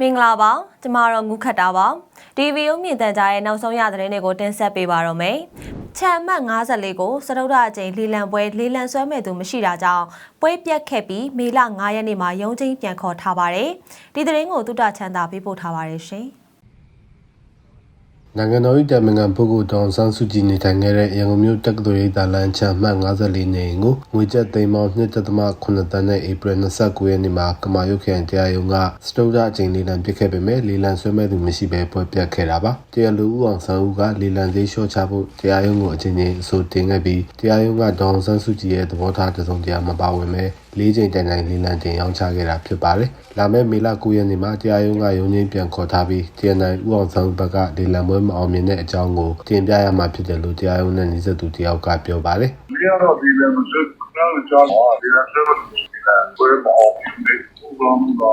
မင်္ဂလာပါကျမတော့ငုခတ်တာပါဒီဗီဒီယိုမြင်သံကြားရဲ့နောက်ဆုံးရသတင်းတွေကိုတင်ဆက်ပေးပါတော့မယ်ချမ်မတ်54ကိုစတုဒ္ဒအကျိန်လီလံပွဲလီလံဆွဲမဲ့သူမရှိတာကြောင့်ပွဲပြတ်ခဲ့ပြီးမေလ9ရက်နေ့မှာရုံးချင်းပြန်ခေါ်ထားပါတယ်ဒီသတင်းကိုတုတ္တချမ်းသာပေးပို့ထားပါတယ်ရှင် နိုင်ငံတော်၏တာမန်ကန်ပုဂ္ဂိုလ်တောင်ဆန်းစုကြည်နေထိုင်ခဲ့တဲ့ရန်ကုန်မြို့တက္ကသိုလ်ရိပ်သာလမ်းချမ်းမှတ်54နေအိမ်ကိုငွေကျပ်သိန်းပေါင်း2.8တန်းနဲ့ဧပြီ29ရက်နေ့မှာကမာရုတ်ခရိုင်တရားရုံးကစတုဒ္ဒအချိန်လေးလံပစ်ခဲ့ပေမဲ့လေးလံဆွဲမဲ့သူမရှိဘဲပွဲပြတ်ခဲ့တာပါတရားလူဦးအောင်ဆန်းဦးကလေးလံသေးလျှော့ချဖို့တရားရုံးကိုအချင်းချင်းအဆိုတင်ခဲ့ပြီးတရားရုံးကဒေါန်ဆန်းစုကြည်ရဲ့သဘောထားတစုံတရာမပါဝင်ပဲ လေးချိန်တိုင်တိုင်လေးလံတင်ရောင်းချခဲ့တာဖြစ်ပါတယ်။လာမယ့်မေလ9ရက်နေ့မှာတရားရုံးကရုံးချင်းပြန်ခေါ်ထားပြီးတရားနိုင်ဦးအောင်ဆန်းဘက်ကလေးလံပွဲမအောင်မြင်တဲ့အကြောင်းကိုတင်ပြရမှာဖြစ်တယ်လို့တရားရုံးနဲ့နှိစက်သူတယောက်ကပြောပါတယ်ဒီကတော့ဒီလည်းမစကောင်းကြောင်းပါဒီလည်းဆက်လို့ဒီလည်းဘယ်မအောင်ဒီဘုရားမက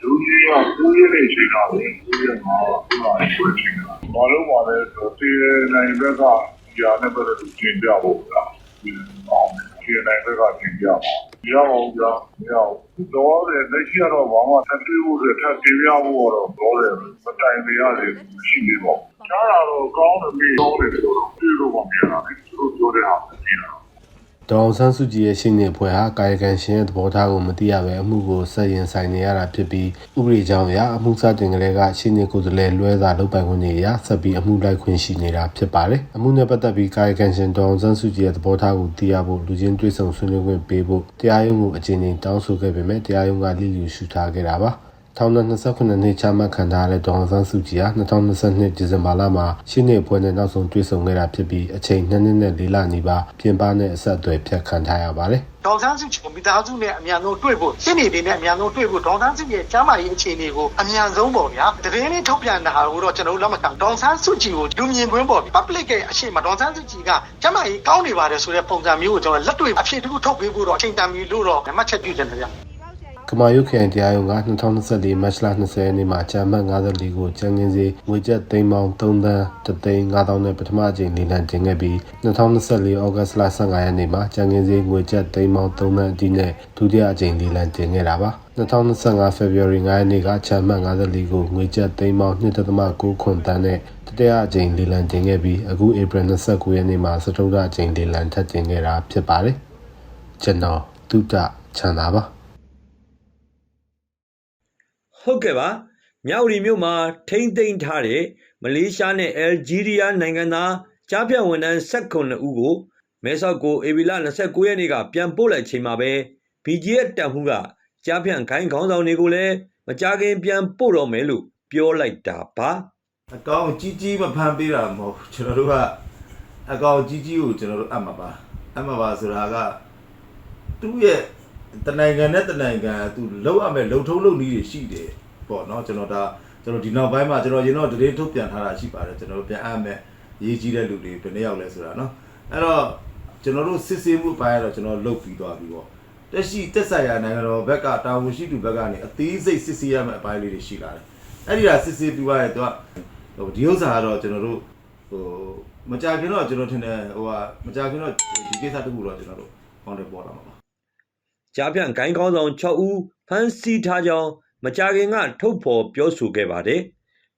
ဒုတိယကိုရနေချိန်တာလေဒီကမှာဒီမှာဆွေးချိန်တာဘာလို့ပါလဲဆိုတော့ဒီနိုင်ဘက်ကညာနဲ့ပတ်သက်လို့ကျင်ပြဖို့လားဒီအောင်ဒီနိုင်ဘက်ကကျင်ပြပါ ရအောင်ကြောင်းရအောင်တော့လည်းလက်ရှိကတော့ဘာမှထပ်တွေ့ဖို့ဆိုထပ်တင်ပြဖို့တော့တော့တယ်မတိုင်ပြရတယ်ရှိနေပေါ့ကြားတာတော့ကောင်းတယ်ပြီးတော့တယ်ဆိုတော့ဒီလိုမှမရတာလေသူတို့ပြောတဲ့ဟာမရှိတာ။ ဒေါန်ဆန်းစုကြည်ရဲ့ရှင်းနေဖွဲ့ဟာကာယကံရှင်ရဲ့သဘောထားကိုမသိရဘဲအမှုကိုဆက်ရင်ဆိုင်နေရတာဖြစ်ပြီးဥပဒေကြောင်းအရအမှုစတင်ကလေးကရှင်းနေကိုယ်စားလှယ်လွှဲစာလုပ်ပိုင်ခွင့်တွေအရဆက်ပြီးအမှုလိုက်ခွင့်ရှိနေတာဖြစ်ပါတယ်။အမှုနဲ့ပတ်သက်ပြီးကာယကံရှင်ဒေါန်ဆန်းစုကြည်ရဲ့သဘောထားကိုသိရဖို့လူချင်းတွေ့ဆုံဆွေးနွေးခွင့်ပေးဖို့တရားရုံးကိုအကြိမ်ကြိမ်တောင်းဆိုခဲ့ပေမဲ့တရားရုံးကလိလူရှုထားခဲ့တာပါ။ ထောင်နဲ့29နှစ်ချမှတ်ခံထားရတဲ့ဒေါန်ဆန်းစုကြည်ဟာ2022ဒီဇင်ဘာလမှာရှင်းနေပွဲနဲ့နောက်ဆုံးတွေ့ဆုံခဲ့တာဖြစ်ပြီးအချိန်2နှစ်နဲ့4လနီးပါးပြင်ပနဲ့အဆက်အသွယ်ဖြတ်ခံထားရပါတယ်။ဒေါက်ဆန်းစုကြည်ကိုမိသားစုနဲ့အမြန်ဆုံးတွေ့ဖို့ရှင်းနေနေနဲ့အမြန်ဆုံးတွေ့ဖို့ဒေါက်ဆန်းစုကြည်ရဲ့ကျမ်းမာရေးအခြေအနေကိုအမြန်ဆုံးပေါ့ဗျာတရင်လေးထုတ်ပြန်တာကိုတော့ကျွန်တော်တို့လက်မခံဒေါက်ဆန်းစုကြည်ကိုလူမြင်ကွင်းပေါ့ public ရဲ့အရှိမဒေါက်ဆန်းစုကြည်ကကျမ်းမာရေးကောင်းနေပါတယ်ဆိုတဲ့ပုံစံမျိုးကိုကျွန်တော်လက်တွေ့အဖြစ်တစ်ခုထုတ်ပေးဖို့တော့အချိန်တန်ပြီလို့တော့မှတ်ချက်ပြုချင်တယ်ဗျာ ကမာယုခရိုင်တရားရုံးက2024မတ်လ20ရက်နေ့မှာဂျမတ်54ကိုကျန်းကင်းစီငွေကျပ်သိန်းပေါင်း3သန်း3သိန်း5000နဲ့ပထမအကြိမ်လေလံတင်ခဲ့ပြီး2024ဩဂတ်စ်လ15ရက်နေ့မှာကျန်းကင်းစီငွေကျပ်သိန်းပေါင်း3သန်းအကြီးနဲ့ဒုတိယအကြိမ်လေလံတင်ခဲ့တာပါ2025 February 9ရက်နေ့ကချမ်းမှတ်54ကိုငွေကျပ်သိန်းပေါင်း2.9ခွန်တန်းနဲ့တတိယအကြိမ်လေလံတင်ခဲ့ပြီးအခု April 29ရက်နေ့မှာစတုတ္ထအကြိမ်လေလံထပ်တင်ခဲ့တာဖြစ်ပါတယ်ကျွန်တော်တုဒ္ဒချန်တာပါ ဟုတ်ကဲ့ပါမြောက်ရီမြို့မှာထိမ့်သိမ်းထားတဲ့မလေးရှားနဲ့အယ်ဂျီးရီးယားနိုင်ငံသားကြားဖြတ်ဝန်ထမ်း19ဦးကိုမဲဆောက်ကိုအေဗီလာ29ရက်နေ့ကပြန်ပို့လိုက်ချိန်မှာပဲ BGF တပ်မှုကကြားဖြတ်ခိုင်းခေါင်းဆောင်တွေကိုလည်းမကြခင်ပြန်ပို့တော့မယ်လို့ပြောလိုက်တာပါအကောင်ကြီးကြီးမဖမ်းပေးတာမဟုတ်ဘူးကျွန်တော်တို့ကအကောင်ကြီးကြီးကိုကျွန်တော်တို့အပ်မှာပါအပ်မှာပါဆိုတာကသူ့ရဲ့ တနိုင်ငံနဲ့တနိုင်ငံသူလောက်ရမယ်လုံထုံးလုံနည်းတွေရှိတယ်ပေါ့နော်ကျွန်တော်ဒါကျွန်တော်ဒီနောက်ပိုင်းမှာကျွန်တော်ရင်တော့တရင်ထုတ်ပြန်ထားတာရှိပါတယ်ကျွန်တော်တို့ပြန်အပ်မယ်ရေးကြီးတဲ့လူတွေဘယ်နှစ်ယောက်လဲဆိုတာနော်အဲ့တော့ကျွန်တော်တို့စစ်ဆေးမှုပိုင်းကတော့ကျွန်တော်လုတ်ပြီးသွားပြီပေါ့တက်ရှိတက်ဆိုင်ရာနိုင်ငံတော်ဘက်ကတာဝန်ရှိသူဘက်ကနေအသေးစိတ်စစ်ဆေးရမယ့်အပိုင်းလေးတွေရှိလာတယ်အဲ့ဒီကစစ်ဆေးပြီးသွားရင်သူကဟိုဒီဥစ္စာကတော့ကျွန်တော်တို့ဟိုမကြခင်တော့ကျွန်တော်ထင်တယ်ဟိုဟာမကြခင်တော့ဒီကိစ္စတခုတော့ကျွန်တော်တို့ကောင်းတယ်ပေါ်လာမှာပါ ကြားဖြတ်ခိုင်းခေါင်းဆောင်6ဦးဖမ်းဆီးထားကြောင်းမကြခင်ကထုတ်ဖော်ပြောဆိုခဲ့ပါတယ်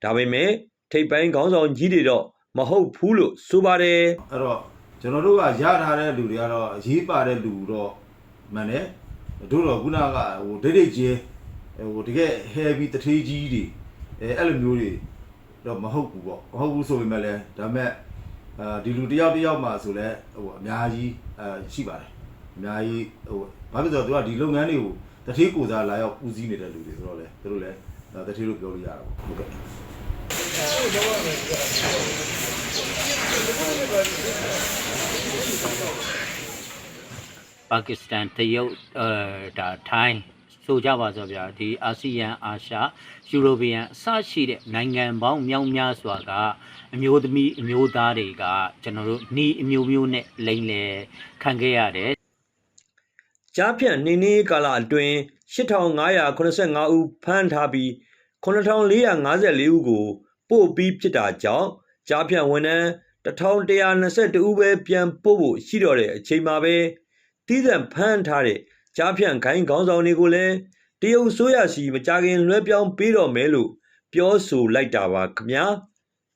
ဒါပေမဲ့ထိပ်ပိုင်းခေါင်းဆောင်ကြီးတွေတော့မဟုတ်ဘူးလို့ဆိုပါတယ်အဲ့တော့ကျွန်တော်တို့ကရထားတဲ့လူတွေကတော့အရေးပါတဲ့လူတော့မှန်တယ်တို့တော့ခုနကဟိုဒိတ်ဒိတ်ကျဲဟိုတကယ် heavy တထေးကြီးတွေအဲအဲ့လိုမျိုးတွေတော့မဟုတ်ဘူးပေါ့မဟုတ်ဘူးဆိုပေမဲ့လည်းဒါပေမဲ့အာဒီလူတယောက်တယောက်မှဆိုလဲဟိုအများကြီးအာရှိပါတယ် အများကြီးဟိုဘာဖြစ်လို့လဲဆိုတော့သူကဒီလုပ်ငန်းတွေကိုတထေးကိုစားလာရောက်ဦးစီးနေတဲ့လူတွေဆိုတော့လေသူတို့လည်းတထေးလို့ပြောလို့ရတာပေါ့ဟုတ်ကဲ့ပါကစ္စတန်တရုတ်အဲဒါထိုင်းဆိုကြပါစို့ဗျာဒီအာဆီယံအာရှယူရိုပီယံအစရှိတဲ့နိုင်ငံပေါင်းမြောက်များစွာကအမျိုးသမီးအမျိုးသားတွေကကျွန်တော်တို့หนีအမျိုးမျိုးနဲ့လိမ့်လေခံခဲ့ရတယ် ကြားဖြတ်နေနေကာလအတွင်း8585ဦးဖမ်းထားပြီး9454ဦးကိုပို့ပြီးဖြစ်တာကြောင့်ကြားဖြတ်ဝန်ထမ်း1122ဦးပဲပြန်ပို့ဖို့ရှိတော့တဲ့အချိန်မှာပဲတည်သန့်ဖမ်းထားတဲ့ကြားဖြန့်ခိုင်းခေါင်းဆောင်တွေကိုလည်းတရုတ်ဆိုရစီမကြခင်လွှဲပြောင်းပေးတော့မယ်လို့ပြောဆိုလိုက်တာပါခင်ဗျာ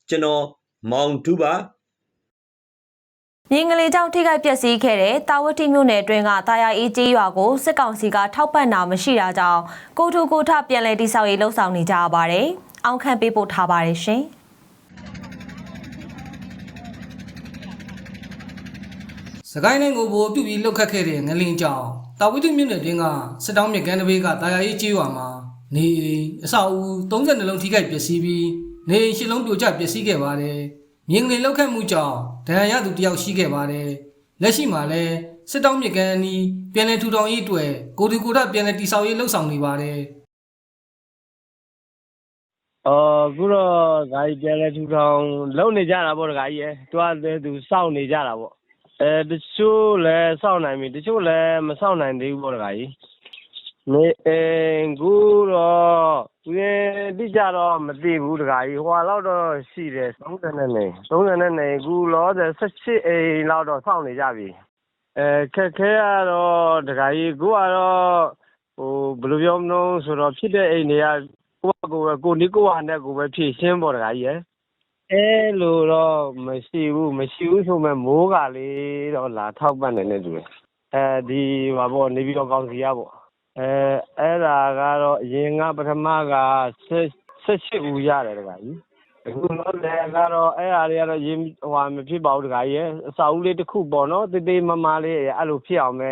ကျွန်တော်မောင်တူပါ မြင်းကလေးကြောင့်ထိခိုက်ပျက်စီးခဲ့တဲ့တာဝတိမြို့နယ်အတွင်းကတာယာအေးကြီးရွာကိုစစ်ကောင်စီကထောက်ပံ့တာမရှိတာကြောင့်ကိုထူကိုထပြန်လည်တိဆောက်ရေးလှုပ်ဆောင်နေကြရပါတယ်။အောက်ခံပေးပို့ထားပါတယ်ရှင်။စကိုင်းတိုင်းကိုဘိုပြုတ်ပြီးလှုပ်ခတ်ခဲ့တဲ့ငလင်းကြောင်တာဝိတုမြို့နယ်တွင်းကစစ်တောင်းမြကန်းတဘေးကတာယာရေးကျေးရွာမှာနေအိမ်အဆောက်အဦ32လုံးထိခိုက်ပျက်စီးပြီးနေအိမ်ရှစ်လုံးပြိုကျပျက်စီးခဲ့ပါတယ်။မြင်းကလေးလှုပ်ခတ်မှုကြောင့် ဒဏ်ရာရသူတယောက်ရှိခဲ့ပါတယ်။လက်ရှိမှာလည်းစစ်တောင်းမြကန်းအနီးပြည်내ထူထောင်ရေးအတွက်ကိုဒီကိုဒပြည်내တိဆောက်ရေးလှုပ်ဆောင်နေပါတယ်။အော်အခုတော့ဂါကြီးပြန်လဲထူထောင်လုံနေကြတာပေါ့ဂါကြီးရယ်တွားသေးသူစောင့်နေကြတာပေါ့အဲတချို့လဲစောင့်နိုင်ပြီတချို့လဲမစောင့်နိုင်သေးဘူးပေါ့ဂါကြီး နေအဲကူတော့သူရင်တိကျတော့မသိဘူးတခါကြီးဟွာလောက်တော့ရှိတယ်30နဲ့နေ30နဲ့နေကူလောဆယ်18အိမ်လောက်တော့စောင့်နေကြပြီအဲခက်ခဲကတော့တခါကြီးကူကတော့ဟိုဘယ်လိုပြောမလို့ဆိုတော့ဖြစ်တဲ့အိမ်တွေကကိုကကိုပဲကိုနီးကိုဟာနဲ့ကိုပဲဖြည့်ရှင်းပေါ်တခါကြီးရယ်အဲလိုတော့မရှိဘူးမရှိဘူးဆိုမဲ့မိုးကလေးတော့လာထောက်ပံ့နေနေတူတယ်အဲဒီဟာပေါ့နေပြီးတော့ကောင်းစီရပေါ့ အဲအဲ့ဒါကတော့အရင်ကပထမက18ဦးရတယ်တခါကြီးအခုတော့လည်းကတော့အဲ့ဟာတွေကတော့ရင်ဟိုမဖြစ်ပါဘူးတခါကြီးရယ်အစာဦးလေးတစ်ခုပေါ့နော်တေးသေးမမလေးအဲ့လိုဖြစ်အောင်ပဲ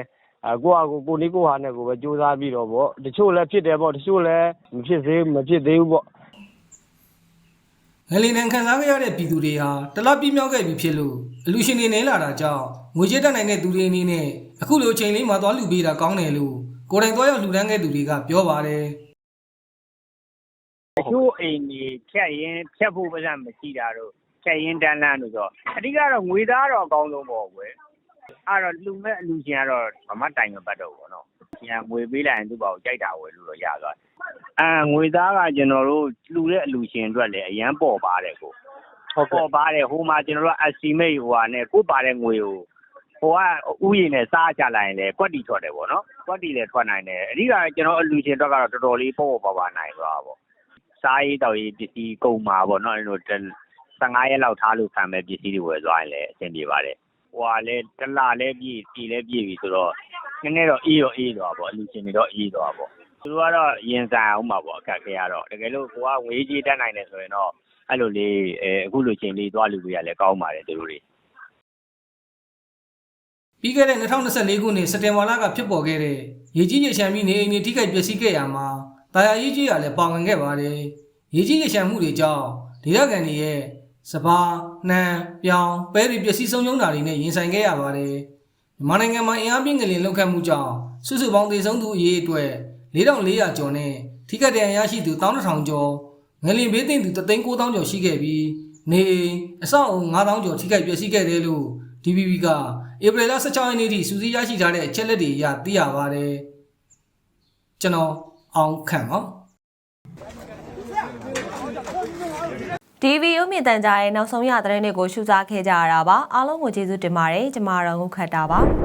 အကိုကကိုကိုနီးကိုဟာနဲ့ကိုပဲစူးစမ်းပြီးတော့ပေါ့တချို့လည်းဖြစ်တယ်ပေါ့တချို့လည်းမဖြစ်သေးမဖြစ်သေးဘူးပေါ့ငလင်နံခံစားခဲ့ရတဲ့ပြည်သူတွေဟာတလပြည့်မြောက်ခဲ့ပြီဖြစ်လို့အလူရှင်တွေနေလာတာကြောင့်ငွေကြေးတက်နိုင်တဲ့သူတွေအနေနဲ့အခုလိုအချိန်လေးမှာသွားလူပေးတာကောင်းတယ်လို့ ကိုယ်တိုင်သွားရောက်လှူဒန်းခဲ့သူတွေကပြောပါတယ်တချို့အိမ်ကြီးဖြတ်ရင်ဖြတ်ဖို့ပါးစပ်မရှိတာတို့ဖြတ်ရင်တန်းလန်းတို့ဆိုအဓိကတော့ငွေသားတော့အကောင်းဆုံးပေါ့ကွယ်အဲ့တော့လူမဲ့အလူရှင်ကတော့ဘာမှတိုင်မပတ်တော့ဘူးပေါ့နော်ညာငွေပေးလိုက်ရင်သူ့ဘာကိုကြိုက်တာဝယ်လို့တော့ရသွားတယ်အာငွေသားကကျွန်တော်တို့လှူတဲ့အလူရှင်အတွက်လည်းအရန်ပေါ်ပါတယ်ကိုဟုတ်ပေါ်ပါတယ်ဟိုမှာကျွန်တော်တို့ estimate ဟိုဟာနဲ့ကိုပါတဲ့ငွေကို ဟိုကဥယျာဉ်နဲ့စားကြလိုက်ရင်လည်းကွက်တီထွက်တယ်ပေါ့နော်ကွက်တီလည်းထွက်နိုင်တယ်အဓိကကျွန်တော်အလူရှင်အတွက်ကတော့တော်တော်လေးပေါ့ပေါ့ပါပါနိုင်သွားပါပေါ့စားရေးတောက်ရေးပစ္စည်းကုန်မှာပေါ့နော်အဲ့လို15ရက်လောက်ထားလို့ခံမဲ့ပစ္စည်းတွေဝယ်သွားရင်လည်းအဆင်ပြေပါတယ်ဟိုဟာလဲတစ်လလဲပြည့်ပြည်လဲပြည့်ပြီဆိုတော့နည်းနည်းတော့အေးတော့အေးသွားပေါ့အလူရှင်တွေတော့အေးသွားပေါ့သူတို့ကတော့ရင်ဆိုင်အောင်ပါပေါ့အခက်ခဲရတော့တကယ်လို့ကိုကငွေကြီးတက်နိုင်တယ်ဆိုရင်တော့အဲ့လိုလေးအဲအခုလိုချိန်လေးသွားလူတွေရလဲကောင်းပါတယ်သူတို့တွေ ပြီးခဲ့တဲ့2024ခုနှစ်စက်တင်ဘာလကဖြစ်ပေါ်ခဲ့တဲ့ရေကြီးရေရှမ်းပြီးနေအိမ်တွေထိခိုက်ပျက်စီးခဲ့ရမှာတာယာရေးကြီးရလည်းပါဝင်ခဲ့ပါတယ်။ရေကြီးရေရှမ်းမှုတွေကြောင့်ဒေသခံတွေရဲ့စပါးနှံပြောင်းပဲတွေပျက်စီးဆုံးရှုံးတာတွေနဲ့ရင်ဆိုင်ခဲ့ရပါတယ်။မြန်မာနိုင်ငံမှာအင်အားပြင်းကလေးလောက်ခတ်မှုကြောင့်စုစုပေါင်းသေဆုံးသူအရေအတွက်4400ကျော်နဲ့ထိခိုက်ဒဏ်ရာရရှိသူ12000ကျော်ငလင်ဘေးသိမ်းသူ39000ကျော်ရှိခဲ့ပြီးနေအိမ်အဆောက်အုံ9000ကျော်ထိခိုက်ပျက်စီးခဲ့တယ်လို့ DBB က ဧပြီလ16ရက်နေ့ထိစူးစီးရရှိထားတဲ့အချက်လက်တွေအရသိရပါတယ်။ကျွန်တော်အောင်ခန့်ပါ DV ဥမြင့်တန်ကြားရဲ့နောက်ဆုံးရသတင်းတွေကိုရှုစားခဲ့ကြရတာပါအားလုံးကိုကျေးဇူးတင်ပါတယ်ကျမတို့ငုခတ်တာပါ